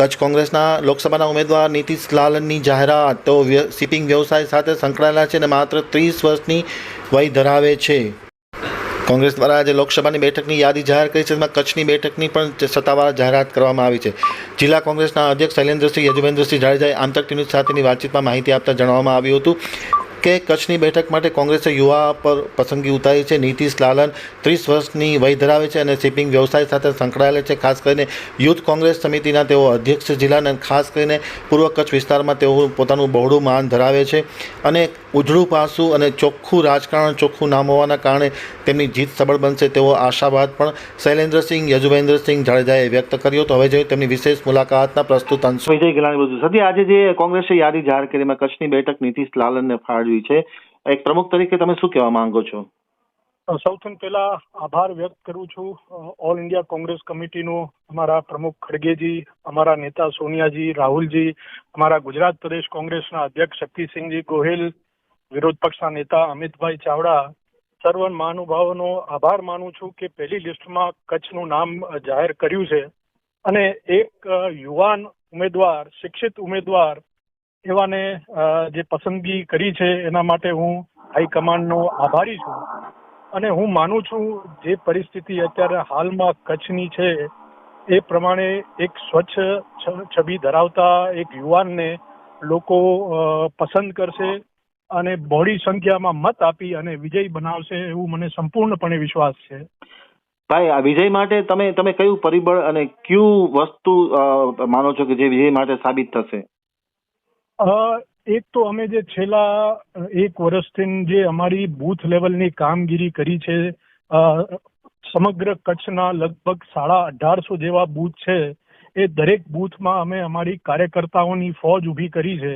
કચ્છ કોંગ્રેસના લોકસભાના ઉમેદવાર નીતિશ લાલનની જાહેરાત. તેઓ શિપિંગ વ્યવસાય સાથે સંકળાયેલા છે અને માત્ર ત્રીસ વર્ષની વય ધરાવે છે. કોંગ્રેસ દ્વારા આજે લોકસભાની બેઠકની યાદી જાહેર કરી છે તેમાં કચ્છની બેઠકની પણ સત્તાવાર જાહેરાત કરવામાં આવી છે. જિલ્લા કોંગ્રેસના અધ્યક્ષ શૈલેન્દ્રસિંહ યજુવેન્દ્રસિંહ જાડેજાએ આંતર ન્યૂઝ સાથેની વાતચીતમાં માહિતી આપતા જણાવવામાં આવ્યું હતું કે કચ્છની બેઠક માટે કોંગ્રેસે યુવા પર પસંદગી ઉતારી છે. નીતિશ લાલન ત્રીસ વર્ષની વય ધરાવે છે અને શિપિંગ વ્યવસાય સાથે સંકળાયેલા છે. ખાસ કરીને યુથ કોંગ્રેસ સમિતિના તેઓ અધ્યક્ષ જિલ્લા અને ખાસ કરીને પૂર્વ કચ્છ વિસ્તારમાં તેઓ પોતાનું બહોળું માન ધરાવે છે અને ઉજળું પાસું અને ચોખ્ખું રાજકારણ, ચોખ્ખું નામ હોવાના કારણે તેમની જીત સબળ બનશે તેવો આશાવાદ પણ શૈલેન્દ્રસિંહ યજુવેન્દ્રસિંહ જાડેજાએ વ્યક્ત કર્યો તો હવે જોઈએ તેમની વિશેષ મુલાકાતના પ્રસ્તુત અંશ. વિજય ગલાની બધું સદી આજે જે કોંગ્રેસે યાદી જાહેર કરી એમાં કચ્છની બેઠક નીતિશ લાલનને ફાળવી છે. એક પ્રમુખ તરીકે તમે શું કહેવા માંગો છો? સૌથી પહેલા આભાર વ્યક્ત કરું છું. ઓલ ઇન્ડિયા કોંગ્રેસ કમિટીનો અમારા પ્રમુખ ખડગેજી, અમારા નેતા સોનિયાજી, રાહુલજી, અમારા ગુજરાત પ્રદેશ કોંગ્રેસના અધ્યક્ષ શક્તિસિંહજી ગોહિલ, વિરોધ પક્ષના નેતા અમિતભાઈ ચાવડા સર્વ મહાનુભાવોનો આભાર માનું છું કે પહેલી લિસ્ટમાં કચ્છનું નામ જાહેર કર્યું છે. અને એક યુવાન ઉમેદવાર, શિક્ષિત ઉમેદવાર એવાને જે પસંદગી કરી છે, એના માટે હું હાઈકમાન્ડનો આભારી છું. અને હું માનું છું, જે પરિસ્થિતિ અત્યારે હાલમાં કચ્છની છે, એ પ્રમાણે એક સ્વચ્છ છબી ધરાવતા એક યુવાનને લોકો પસંદ કરશે અને બહોળી સંખ્યામાં મત આપી અને વિજય બનાવશે એવું મને સંપૂર્ણપણે વિશ્વાસ છે. ભાઈ, આ વિજય માટે તમે તમે કયું પરિબળ અને કયું વસ્તુ માનો છો કે જે વિજય માટે સાબિત થશે? એક તો અમે જે છેલ્લા એક વર્ષથી જે અમારી બૂથ લેવલની કામગીરી કરી છે સમગ્ર કચ્છના લગભગ સાડા અઢારસો જેવા બૂથ છે, એ દરેક બૂથમાં અમે અમારી કાર્યકર્તાઓની ફોજ ઊભી કરી છે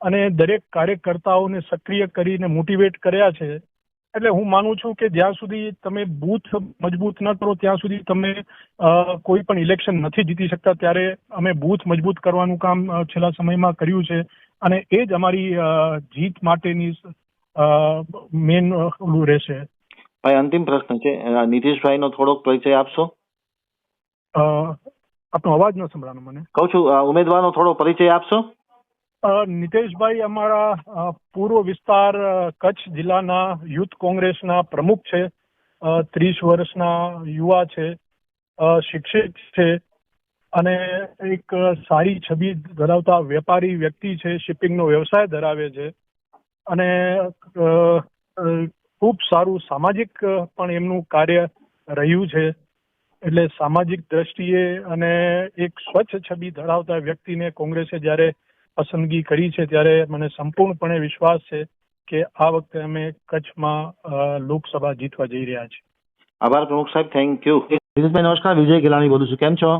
અને દરેક કાર્યકર્તાઓને સક્રિય કરીને મોટિવેટ કર્યા છે. એટલે હું માનું છું કે જ્યાં સુધી તમે બૂથ મજબૂત ન કરો ત્યાં સુધી તમે કોઈ પણ ઇલેક્શન નથી જીતી શકતા. ત્યારે અમે બૂથ મજબૂત કરવાનું કામ છેલ્લા સમયમાં કર્યું છે. અને એ જ અમારી જીત માટેની મેન રહેશે. ભાઈ અંતિમ પ્રશ્ન છે. નીતિશભાઈનો થોડોક પરિચય આપશો? અ, આપનો અવાજ ન સંભળાનો મને. કહું છું ઉમેદવારનો થોડો પરિચય આપશો? નિતેશભાઈ અમારા પૂર્વ વિસ્તાર કચ્છ જિલ્લાના યુથ કોંગ્રેસના પ્રમુખ છે. ત્રીસ વર્ષના યુવા છે. શિક્ષિત છે. અને એક સારી છબી ધરાવતા વેપારી વ્યક્તિ છે. શિપિંગનો વ્યવસાય ધરાવે છે. અને ખૂબ સારું સામાજિક પણ એમનું કાર્ય રહ્યું છે. એટલે સામાજિક દ્રષ્ટિએ અને એક સ્વચ્છ છબી ધરાવતા વ્યક્તિને કોંગ્રેસે જ્યારે પસંદગી કરી છે ત્યારે મને સંપૂર્ણપણે વિશ્વાસ છે કે આ વખતે અમે કચ્છમાં લોકસભા જીતવા જઈ રહ્યા છીએ. આભાર પ્રમુખ સાહેબ થેન્ક યુ નીતિશભાઈ નમસ્કાર. વિજય ગેલાણી બોલું છું. કેમ છો?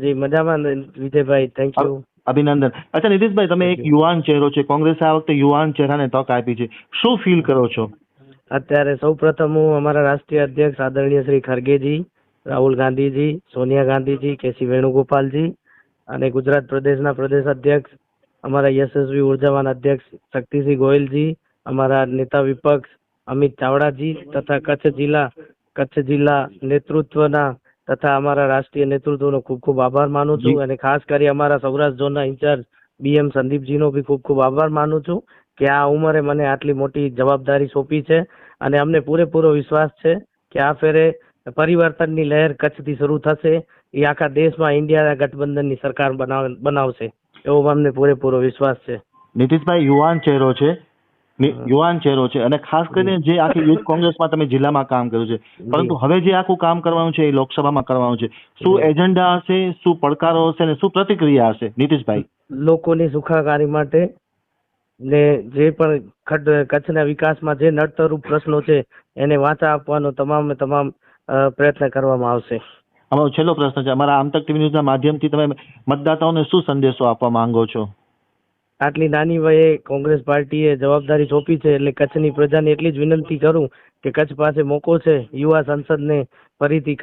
જી મજામાં વિજયભાઈ થેન્ક યુ અભિનંદન. અચ્છા નીતિશભાઈ તમે એક યુવાન ચહેરો છે. કોંગ્રેસે આ વખતે યુવાન ચહેરાને તક આપી છે. શું ફીલ કરો છો? અત્યારે સૌ પ્રથમ હું અમારા રાષ્ટ્રીય અધ્યક્ષ આદરણીય શ્રી ખરગેજી રાહુલ ગાંધીજી સોનિયા ગાંધીજી કેસી વેણુગોપાલજી અને ગુજરાત પ્રદેશના પ્રદેશ અધ્યક્ષ અમારા યશસ્વી ઉર્જાવાન અધ્યક્ષ શક્તિસિંહ ગોયલજી અમારા નેતા વિપક્ષ અમિત ચાવડાજી તથા કચ્છ જિલ્લા કચ્છ જિલ્લા નેતૃત્વના તથા અમારા રાષ્ટ્રીય નેતૃત્વનો ખૂબ ખૂબ આભાર માનું છું અને ખાસ કરી અમારા સૌરાષ્ટ્ર ઝોનના ઇન્ચાર્જ બીએમ સંદીપજીનો બી ખૂબ ખૂબ આભાર માનું છું કે આ ઉંમરે મને આટલી મોટી જવાબદારી સોંપી છે અને અમને પૂરેપૂરો વિશ્વાસ છે કે આ ફેરે પરિવર્તનની લહેર કચ્છથી શરૂ થશે એ આખા દેશમાં ઇન્ડિયા ગઠબંધનની સરકાર બનાવ બનાવશે. એવો અમને પૂરેપૂરો વિશ્વાસ છે. નીતિશભાઈ યુવાન ચહેરો છે. યુવાન ચહેરો છે અને ખાસ કરીને જે આખી યુથ કોંગ્રેસમાં તમે જિલ્લામાં કામ કર્યું છે. પરંતુ હવે જે આખું કામ કરવાનું છે એ લોકસભામાં કરવાનું છે. શું એજન્ડા હશે શું પડકારો હશે અને શું પ્રતિક્રિયા હશે? નીતિશભાઈ. લોકોની સુખાકારી માટે ને જે પણ કચ્છના વિકાસમાં જે નડતરૂપ પ્રશ્નો છે એને વાચા આપવાનો તમામ તમામ પ્રયત્ન કરવામાં આવશે. અમારો છેલ્લો પ્રશ્ન છે. અમારા આમતક ટીવી ન્યૂઝના માધ્યમથી તમે મતદાતાઓને શું સંદેશો આપવા માંગો છો? આટલી નાની વયે કોંગ્રેસ પાર્ટીએ જવાબદારી સોંપી છે એટલે કચ્છની પ્રજાને એટલી જ વિનંતી કરું કે કચ્છ પાસે મોકો છે યુવા સંસદને ફરીથી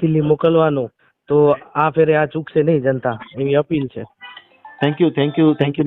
દિલ્હી મોકલવાનો. તો આ ફેરે આ ચૂકશે નહીં જનતા એવી અપીલ છે. Thank you thank you thank you